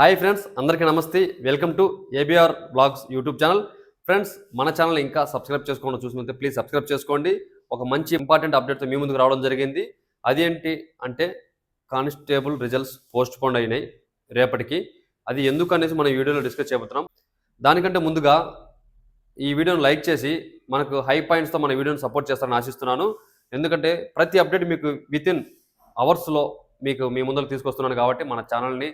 Hi friends అందరికీ నమస్తే. Welcome to ABR blogs YouTube channel. Friends మన ఛానల్ ఇంకా సబ్స్క్రైబ్ చేసుకోండి చూసుకుంటే ప్లీజ్ సబ్స్క్రైబ్ చేసుకోండి. ఒక మంచి ఇంపార్టెంట్ అప్డేట్తో మీ ముందుకు రావడం జరిగింది. అదేంటి అంటే కానిస్టేబుల్ రిజల్ట్స్ పోస్ట్ పోన్ అయినాయి రేపటికి. అది ఎందుకు అనేసి మనం వీడియోలో డిస్కస్ చేయబోతున్నాం. దానికంటే ముందుగా ఈ వీడియోను లైక్ చేసి మనకు హై పాయింట్స్తో మన వీడియోని సపోర్ట్ చేస్తారని ఆశిస్తున్నాను. ఎందుకంటే ప్రతి అప్డేట్ మీకు విత్ ఇన్ అవర్స్లో మీకు మీ ముందర తీసుకొస్తున్నాను కాబట్టి మన ఛానల్ని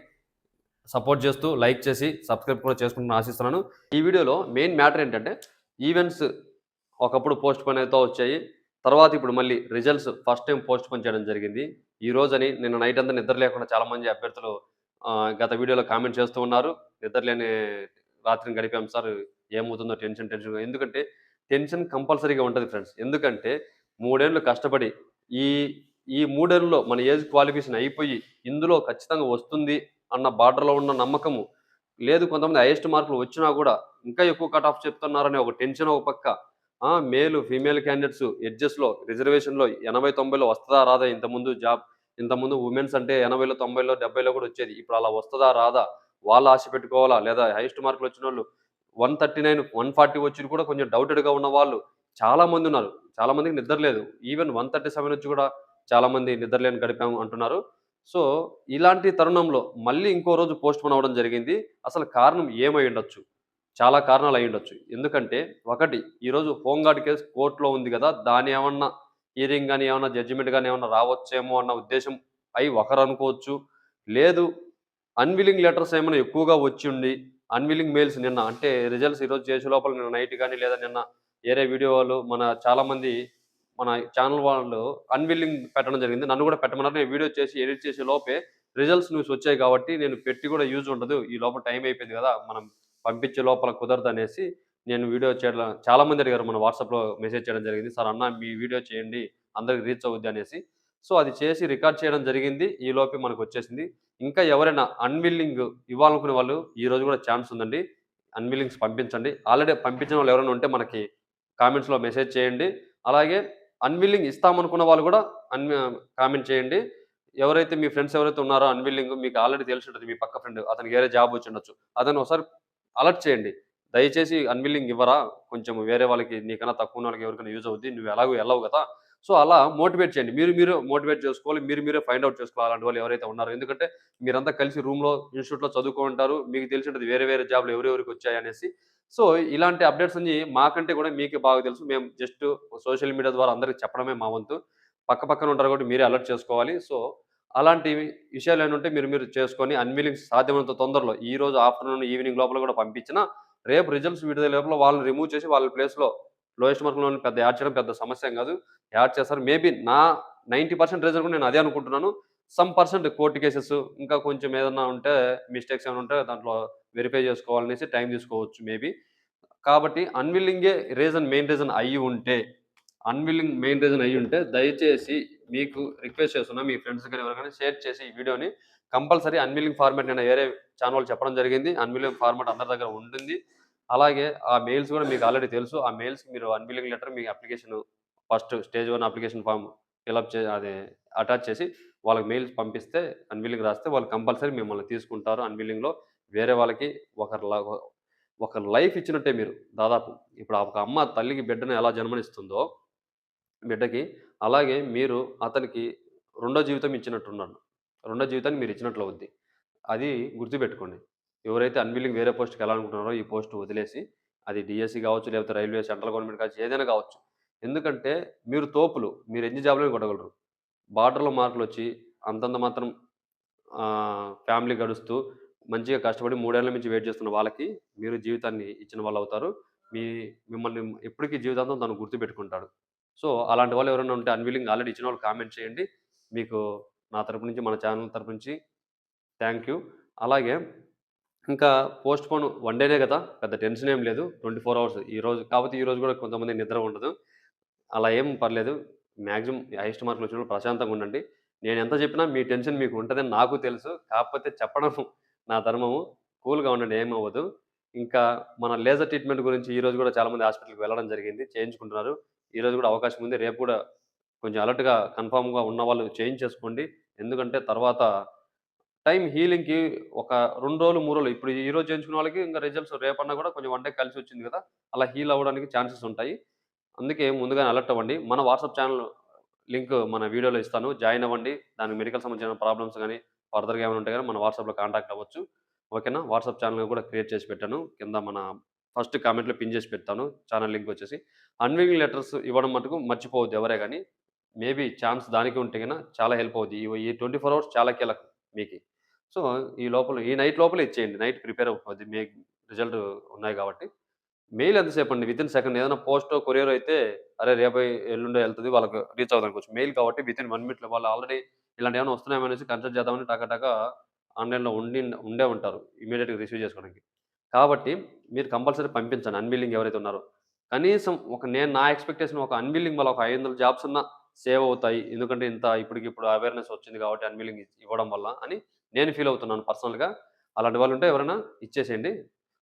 సపోర్ట్ చేస్తూ లైక్ చేసి సబ్స్క్రైబ్ కూడా చేసుకుంటున్న ఆశిస్తున్నాను. ఈ వీడియోలో మెయిన్ మ్యాటర్ ఏంటంటే ఈవెంట్స్ ఒకప్పుడు పోస్ట్ పోన్ అయితే వచ్చాయి. తర్వాత ఇప్పుడు మళ్ళీ results first time post phone చేయడం జరిగింది. ఈ రోజని నిన్న నైట్ అంతా నిద్ర లేకుండా చాలా మంది అభ్యర్థులు గత వీడియోలో కామెంట్ చేస్తూ ఉన్నారు. నిద్ర లేని రాత్రిని గడిపాం సార్ ఏమవుతుందో టెన్షన్ టెన్షన్. ఎందుకంటే టెన్షన్ కంపల్సరీగా ఉంటుంది ఫ్రెండ్స్. ఎందుకంటే మూడేళ్ళు కష్టపడి ఈ ఈ మూడేళ్ళలో మన ఏజ్ క్వాలిఫికేషన్ అయిపోయి ఇందులో ఖచ్చితంగా వస్తుంది అన్న బార్డర్లో ఉన్న నమ్మకము. లేదు కొంతమంది హైయెస్ట్ మార్కులు వచ్చినా కూడా ఇంకా ఎక్కువ కట్ ఆఫ్ చెప్తున్నారనే ఒక టెన్షన్ ఒక పక్క. ఆ, మేలు ఫీమేల్ క్యాండిడేట్స్ ఎడ్జెస్లో రిజర్వేషన్లో ఎనభై తొంభైలో వస్తుందా రాదా? ఇంతకుముందు జాబ్ ఇంతకుముందు ఉమెన్స్ అంటే ఎనభైలో తొంభైలో డెబ్బైలో కూడా వచ్చేది. ఇప్పుడు అలా వస్తుందా రాదా? వాళ్ళు ఆశ పెట్టుకోవాలా? లేదా హైయెస్ట్ మార్కులు వచ్చిన వాళ్ళు one thirty nine one forty వచ్చి కూడా కొంచెం డౌటెడ్గా ఉన్న వాళ్ళు చాలామంది ఉన్నారు. చాలామందికి నిద్ర లేదు. ఈవెన్ వన్ థర్టీ సెవెన్ వచ్చి కూడా చాలామంది నిద్రలేని గడిపాము అంటున్నారు. సో ఇలాంటి తరుణంలో మళ్ళీ ఇంకో రోజు పోస్ట్ పోన్ అవ్వడం జరిగింది. అసలు కారణం ఏమై ఉండొచ్చు? చాలా కారణాలు అయి ఉండొచ్చు. ఎందుకంటే ఒకటి ఈరోజు హోంగార్డ్ కేసు కోర్టులో ఉంది కదా దాని ఏమన్నా హియరింగ్ కానీ ఏమన్నా జడ్జిమెంట్ కానీ ఏమన్నా రావచ్చేమో అన్న ఉద్దేశం అయి ఒకరు అనుకోవచ్చు. లేదు అన్విలింగ్ లెటర్స్ ఏమైనా ఎక్కువగా వచ్చి ఉండి అన్విలింగ్ మెయిల్స్ నిన్న అంటే రిజల్ట్స్ ఈరోజు చేసే లోపల నిన్న నైట్ కానీ లేదా నిన్న వేరే వీడియో వాళ్ళు మన చాలామంది మన ఛానల్ వాళ్ళు అన్విల్లింగ్ పెట్టడం జరిగింది. నన్ను కూడా పెట్టమన్నారు. నేను వీడియో చేసి ఎడిట్ చేసే లోపే రిజల్ట్స్ న్యూస్ వచ్చాయి కాబట్టి నేను పెట్టి కూడా యూజ్ ఉండదు. ఈ లోపల టైం అయిపోయింది కదా మనం పంపించే లోపల కుదరదు అనేసి నేను వీడియో చేయడం చాలామంది అడిగారు మన వాట్సాప్లో మెసేజ్ చేయడం జరిగింది. సార్ అన్న మీ వీడియో చేయండి అందరికి రీచ్ అవుద్ది అనేసి. సో అది చేసి రికార్డ్ చేయడం జరిగింది. ఈ లోపే మనకు వచ్చేసింది. ఇంకా ఎవరైనా అన్విల్లింగ్ ఇవ్వాలనుకునే వాళ్ళు ఈ రోజు కూడా ఛాన్స్ ఉందండి. అన్విల్లింగ్స్ పంపించండి. ఆల్రెడీ పంపించిన వాళ్ళు ఎవరైనా ఉంటే మనకి కామెంట్స్లో మెసేజ్ చేయండి. అలాగే అన్విల్లింగ్ ఇస్తామనుకున్న వాళ్ళు కూడా అన్ కామెంట్ చేయండి. ఎవరైతే మీ ఫ్రెండ్స్ ఎవరైతే ఉన్నారో అన్విల్లింగ్ మీకు ఆల్రెడీ తెలిసి ఉంటుంది. మీ పక్క ఫ్రెండ్ అతనికి వేరే జాబ్ వచ్చి ఉండొచ్చు. అతను ఒకసారి అలర్ట్ చేయండి. దయచేసి అన్విల్లింగ్ ఇవ్వరా? కొంచెం వేరే వాళ్ళకి నీకన్నా తక్కువ వాళ్ళకి ఎవరికైనా యూజ్ అవుద్ది. నువ్వు ఎలాగో వెళ్ళవు కదా. సో అలా మోటివేట్ చేయండి. మీరు మీరు మోటివేట్ చేసుకోవాలి మీరు మీరే ఫైండ్ అవుట్ చేసుకోవాలి అలాంటి వాళ్ళు ఎవరైతే ఉన్నారో. ఎందుకంటే మీరంతా కలిసి రూమ్లో ఇన్స్టిట్యూట్లో చదువుకుంటారు మీకు తెలిసి ఉంటుంది వేరే వేరే జాబ్లు ఎవరెవరికి వచ్చాయి అనేసి. సో ఇలాంటి అప్డేట్స్ అన్ని మాకంటే కూడా మీకే బాగా తెలుసు. మేము జస్ట్ సోషల్ మీడియా ద్వారా అందరికి చెప్పడమే మా వంతు. పక్క పక్కన ఉంటారు కాబట్టి మీరే అలర్ట్ చేసుకోవాలి. సో అలాంటి విషయాలు ఏంటంటే మీరు మీరు చేసుకొని అన్వీలింగ్ సాధ్యమైనంత తొందరలో ఈ రోజు ఆఫ్టర్నూన్ ఈవినింగ్ లోపల కూడా పంపించిన రేపు రిజల్ట్స్ విడుదల లోపల వాళ్ళని రిమూవ్ చేసి వాళ్ళ ప్లేస్లో లోయెస్ట్ మార్కులో పెద్ద యాడ్ చేయడం పెద్ద సమస్య కాదు. యాడ్ చేస్తారు. మేబీ నా నైంటీ పర్సెంట్ రీజన్ కూడా నేను అదే అనుకుంటున్నాను. సమ్ పర్సెంట్ కోర్టు కేసెస్ ఇంకా కొంచెం ఏదన్నా ఉంటే మిస్టేక్స్ ఏమైనా ఉంటే దాంట్లో వెరిఫై చేసుకోవాలనేసి టైం తీసుకోవచ్చు మేబీ. కాబట్టి అన్విల్లింగే రీజన్ మెయిన్ రీజన్ అయ్యి ఉంటే అన్విల్లింగ్ మెయిన్ రీజన్ అయ్యి ఉంటే దయచేసి మీకు రిక్వెస్ట్ చేస్తున్నా మీ ఫ్రెండ్స్ కానీ ఎవరికైనా షేర్ చేసి ఈ వీడియోని కంపల్సరీ అన్విల్లింగ్ ఫార్మాట్ నేను వేరే ఛానల్ చెప్పడం జరిగింది. అన్విల్లింగ్ ఫార్మాట్ అందరి దగ్గర ఉంటుంది. అలాగే ఆ మెయిల్స్ కూడా మీకు ఆల్రెడీ తెలుసు. ఆ మెయిల్స్కి మీరు అన్బిలింగ్ లెటర్ మీ application first stage one application form fill up చే అదే అటాచ్ చేసి వాళ్ళకి మెయిల్స్ పంపిస్తే అన్విల్లింగ్ రాస్తే వాళ్ళు కంపల్సరీ మిమ్మల్ని తీసుకుంటారు. అన్విల్లింగ్లో వేరే వాళ్ళకి ఒకరి ఒక లైఫ్ ఇచ్చినట్టే మీరు దాదాపు. ఇప్పుడు ఒక అమ్మ తల్లికి బిడ్డను ఎలా జన్మనిస్తుందో బిడ్డకి అలాగే మీరు అతనికి రెండో జీవితం ఇచ్చినట్టున్నాను రెండో జీవితాన్ని మీరు ఇచ్చినట్లు అవుద్ది. అది గుర్తుపెట్టుకోండి. ఎవరైతే అన్విల్లింగ్ వేరే పోస్ట్కి వెళ్ళాలనుకుంటున్నారో ఈ పోస్ట్ వదిలేసి అది డిఎస్సి కావచ్చు లేకపోతే రైల్వే సెంట్రల్ గవర్నమెంట్ కావచ్చు ఏదైనా కావచ్చు. ఎందుకంటే మీరు తోపులు మీరు ఎన్ని జాబ్లో కొట్టగలరు. బార్డర్లో మార్కులు వచ్చి అంతంత మాత్రం ఫ్యామిలీ గడుస్తూ మంచిగా కష్టపడి మూడేళ్ళ నుంచి వెయిట్ చేస్తున్న వాళ్ళకి మీరు జీవితాన్ని ఇచ్చిన వాళ్ళు అవుతారు. మీ మిమ్మల్ని ఎప్పటికీ జీవితాంతం తను గుర్తుపెట్టుకుంటాడు. సో అలాంటి వాళ్ళు ఎవరైనా ఉంటే అన్విలింగ్ ఆల్రెడీ ఇచ్చిన వాళ్ళు కామెంట్ చేయండి. మీకు నా తరపు నుంచి మన ఛానల్ తరపు నుంచి థ్యాంక్ యూ అలాగే ఇంకా పోస్ట్ పోన్ వన్ డేనే కదా పెద్ద టెన్షన్ ఏం లేదు. ట్వంటీ ఫోర్ అవర్స్ ఈ రోజు కాకపోతే ఈ రోజు కూడా కొంతమంది నిద్ర ఉండదు. అలా ఏం పర్లేదు. మ్యాక్సిమం హైయెస్ట్ మార్కులు వచ్చినప్పుడు ప్రశాంతంగా ఉండండి. నేను ఎంత చెప్పినా మీ టెన్షన్ మీకు ఉంటుందని నాకు తెలుసు. కాకపోతే చెప్పడం నా ధర్మము. కూల్గా ఉండండి ఏమవ్వదు ఇంకా మన లేజర్ ట్రీట్మెంట్ గురించి ఈరోజు కూడా చాలామంది హాస్పిటల్కి వెళ్ళడం జరిగింది. చేయించుకుంటున్నారు. ఈరోజు కూడా అవకాశం ఉంది. రేపు కూడా కొంచెం అలర్ట్గా కన్ఫామ్గా ఉన్న వాళ్ళు చేయించేసుకోండి. ఎందుకంటే తర్వాత టైం హీలింగ్‌కి ఒక రెండు రోజులు, మూడు రోజులు ఇప్పుడు ఈ రోజు చేయించుకున్న వాళ్ళకి ఇంకా రిజల్ట్స్ రేపన్నా కూడా కొంచెం వన్ డే కలిసి వచ్చింది కదా! అలా హీల్ అవ్వడానికి ఛాన్సెస్ ఉంటాయి. అందుకే ముందుగానే అలర్ట్ అవ్వండి. మన వాట్సాప్ ఛానల్ లింక్ మన వీడియోలో ఇస్తాను. జాయిన్ అవ్వండి. దానికి మెడికల్ సంబంధించిన ప్రాబ్లమ్స్ కానీ ఫర్దర్‌గా ఏమైనా ఉంటే కానీ మన వాట్సాప్‌లో కాంటాక్ట్ అవ్వచ్చు. ఓకేనా? వాట్సాప్ ఛానల్ కూడా క్రియేట్ చేసి పెట్టాను. కింద మన ఫస్ట్ కామెంట్‌లో పిన్ చేసి పెడతాను. ఛానల్ లింక్ వచ్చేసి. అన్వింగ్ లెటర్స్ ఇవ్వడం మటుకు మర్చిపోవద్దు ఎవరే కానీ మేబీ ఛాన్స్ దానికి ఉంటే గన చాలా హెల్ప్ అవుద్ది. ఈ ట్వంటీ ఫోర్ అవర్స్ చాలా కీలకం మీకు సో, ఈ లోపల ఈ నైట్ లోపల ఇచ్చేయండి. నైట్ ప్రిపేర్ అవుతుంది మే రిజల్ట్ ఉన్నాయి కాబట్టి. మెయిల్ ఎంతసేపు అండి వితిన్ సెకండ్ ఏదైనా పోస్ట్ కొరియర్ అయితే అరే! రేపో, ఎల్లుండో వెళ్తుంది వాళ్ళకి రీచ్ అవ్వదనుకోవచ్చు. మెయిల్ కాబట్టి వితిన్ 1 మినిట్‌లో వాళ్ళు ఆల్రెడీ ఇలాంటి ఏమైనా అనేసి కన్సల్ట్ చేద్దామని టక ఆన్‌లైన్‌లో ఉండి ఉండే ఉంటారు. ఇమీడియట్గా రిసీవ్ చేసుకోవడానికి. కాబట్టి మీరు కంపల్సరీ పంపించండి. అన్‌విల్లింగ్ ఎవరైతే ఉన్నారో. కనీసం ఒక నేను నా ఎక్స్‌పెక్టేషన్ ఒక అన్‌విల్లింగ్ వల్ల ఒక 500 జాబ్స్ ఉన్న సేవ్ అవుతాయి. ఎందుకంటే ఇంత ఇప్పటికిప్పుడు అవేర్‌నెస్ వచ్చింది కాబట్టి అన్‌విల్లింగ్ ఇవ్వడం వల్ల అని నేను ఫీల్ అవుతున్నాను పర్సనల్‌గా. అలాంటి వాళ్ళు ఉంటే ఎవరైనా ఇచ్చేసేయండి.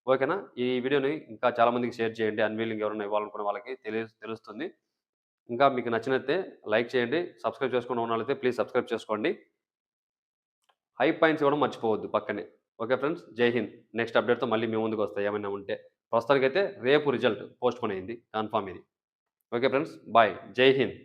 ఓకేనా? ఈ వీడియోని ఇంకా చాలామందికి షేర్ చేయండి. అన్వీలింగ్ ఎవరైనా ఇవ్వాలనుకున్న వాళ్ళకి తెలియ తెలుస్తుంది. ఇంకా మీకు నచ్చినైతే లైక్ చేయండి. సబ్స్క్రైబ్ చేసుకోకుండా ఉన్నవాళ్ళైతే ప్లీజ్ సబ్స్క్రైబ్ చేసుకోండి. హై పాయింట్స్ ఇవ్వడం మర్చిపోవద్దు పక్కనే. Okay friends. జై హింద్. నెక్స్ట్ అప్డేట్‌తో మళ్ళీ మీ ముందుకు వస్తాయి ఏమైనా ఉంటే. ప్రస్తుతానికైతే రేపు రిజల్ట్ పోస్ట్‌పోన్ అయింది. కన్ఫామ్ ఇది. Okay friends. బాయ్. జై హింద్.